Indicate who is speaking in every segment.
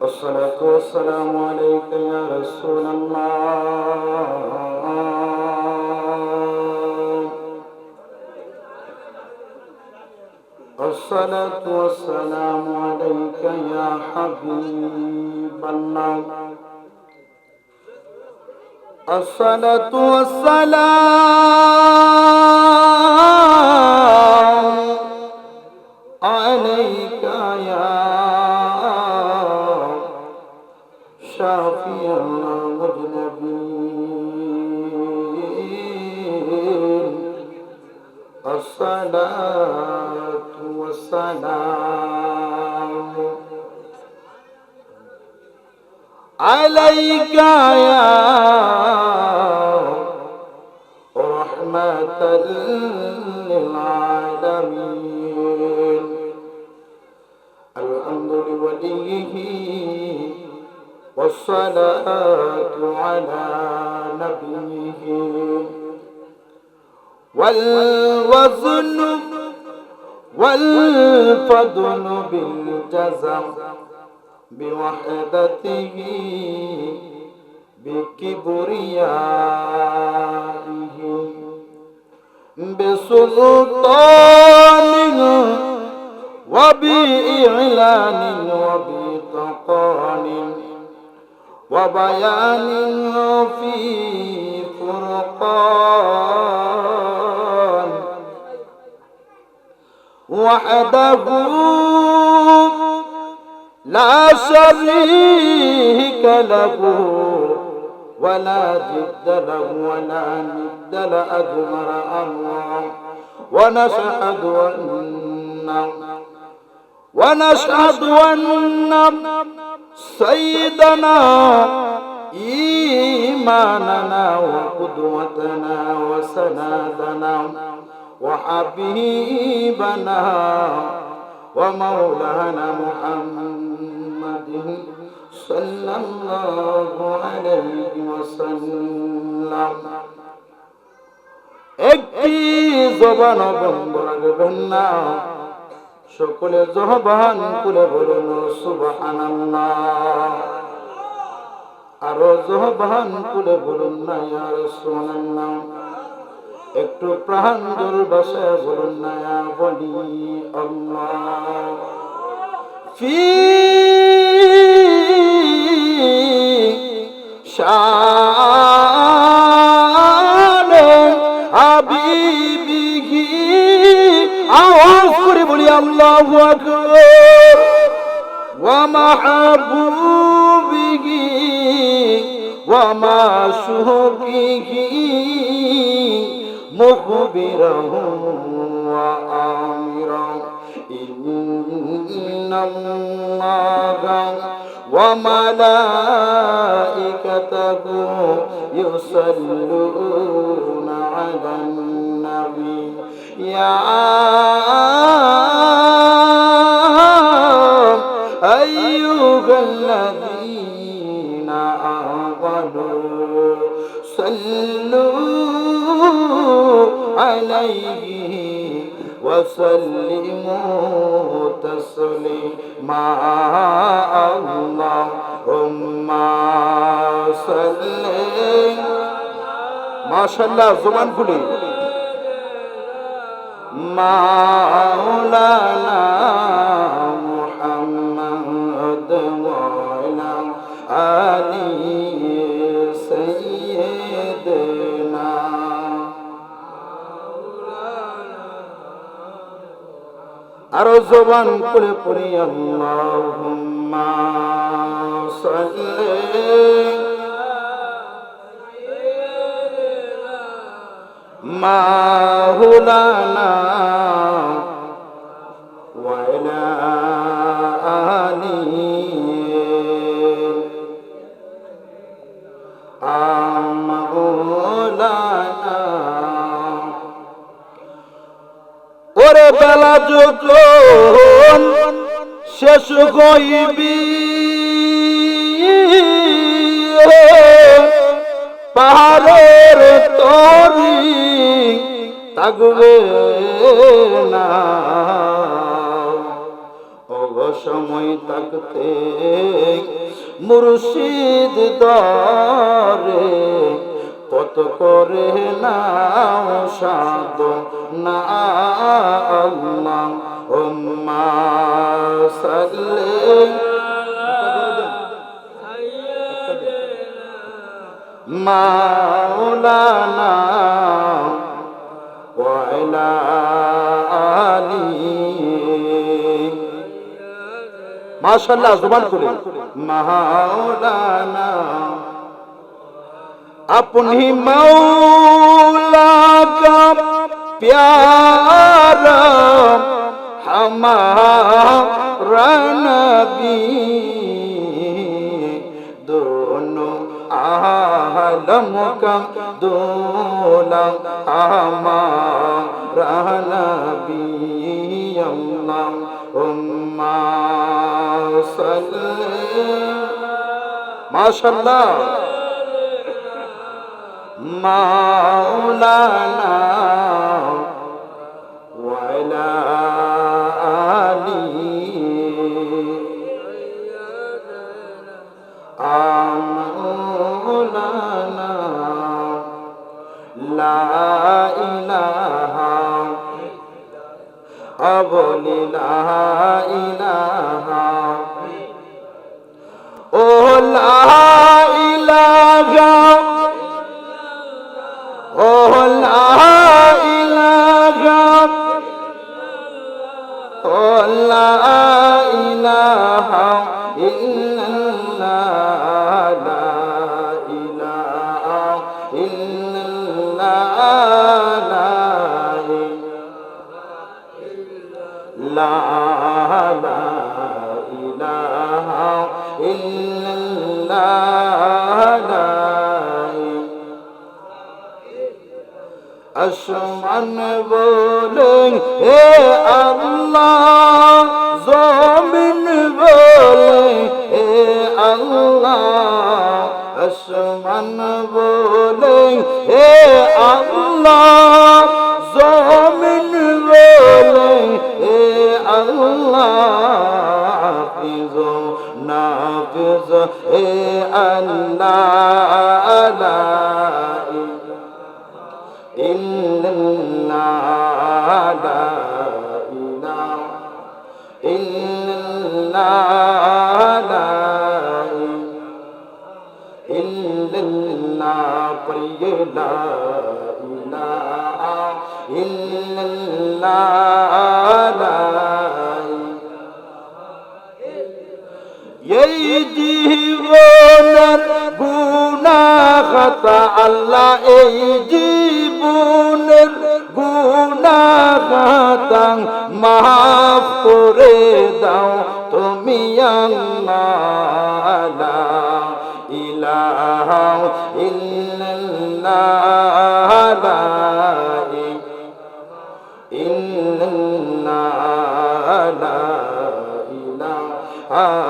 Speaker 1: والصلاة والسلام عليك يا رسول الله الصلاة والسلام عليك يا حبيب الله الصلاة والسلام عليك شافي المذنبين الصلاة والسلام عليك يا والصلاة على نبيه. والوزن والفضل بالجزم بوحدته بكبريائه. بسلطان وبإعلان وبتقان وبيان في فرقان. وحده لا شريك له ولا جد له ولا ند لأجمر الله ونشهد أن ونشهد أن سيدنا إيماننا وقدوتنا وسنادنا وحبيبنا ومولانا محمد صلى الله عليه وسلم একটি জবান বন্ধ রাখবেন না সকলে জহবান করে বলুন, সুবহানাল্লাহ। আরও জহবান করে বলুন না, ইয়া একটু প্রাণ জোর বসে বলুন না, ইয়া বলি আল্লাহ ফি আল্লাহু ওয়া মাশুকিহি মুখবিরাহু ওয়া আমিরা ইউসাল্লুনা আলান নবী يا أيها الذين آمنوا صلوا عليه وسلموا تسليما اللهم صل ما شاء الله زمان খুলি مولانا আরও জবান করে পড়ি আল্লাহুম্মা সাল্লি মাওলানা ওয়া আলা আলি আমাওলানা ওরে বেলা যখন শেষ হইবি পাহাড়ের তরি থাকবে না। সময় থাকতে মুর্শিদ দরে কত করে নাও সাদ না আল্লাহ উম্মা মাওলানা ওয়ালা আলী মাশাআল্লাহ জবান করে মাওলানা اپنی مولا کا پیارا ہمارا نبی دونوں عالم کا دولا ہمارا نبی اللہ امہ صلی ماشاءاللہ মাওলানা ওয়ালা illallah আসমান বলেন হে আল্লাহ জমিন বলে হে আল্লাহ আসমান বলে হে আল্লাহ এই জীবনের গুনা খাতা আল্লাহ এই জীবনের মাফ করে দাও তুমি আল্লাহ ইলাহা ইল্লাল্লাহ ইল্লাল্লাহ ইলাহা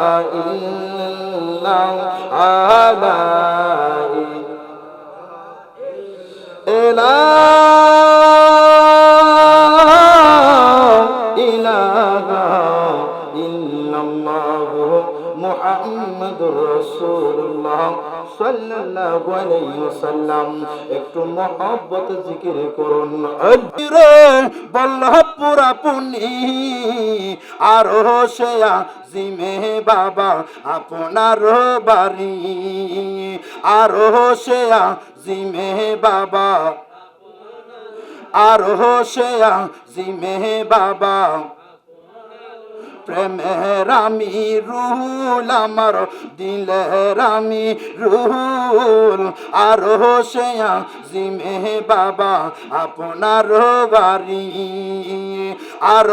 Speaker 1: মুহাম্মাদুর রাসূলুল্লাহ সাল্লাল্লাহু আলাইহি একটু মহব্বত জিকির করুন। আজরে বল্লভপুর আপনি আর জিমে বাবা, আপনার বাড়ি। আর হোসেয়া, জিমে বাবা। আর হোসেয়া, জিমে বাবা। প্রেমের আমি রুহুল আমার দিলের আমি রুহুল। আর হোসেয়া জিমে বাবা আপনার বাড়ি। আর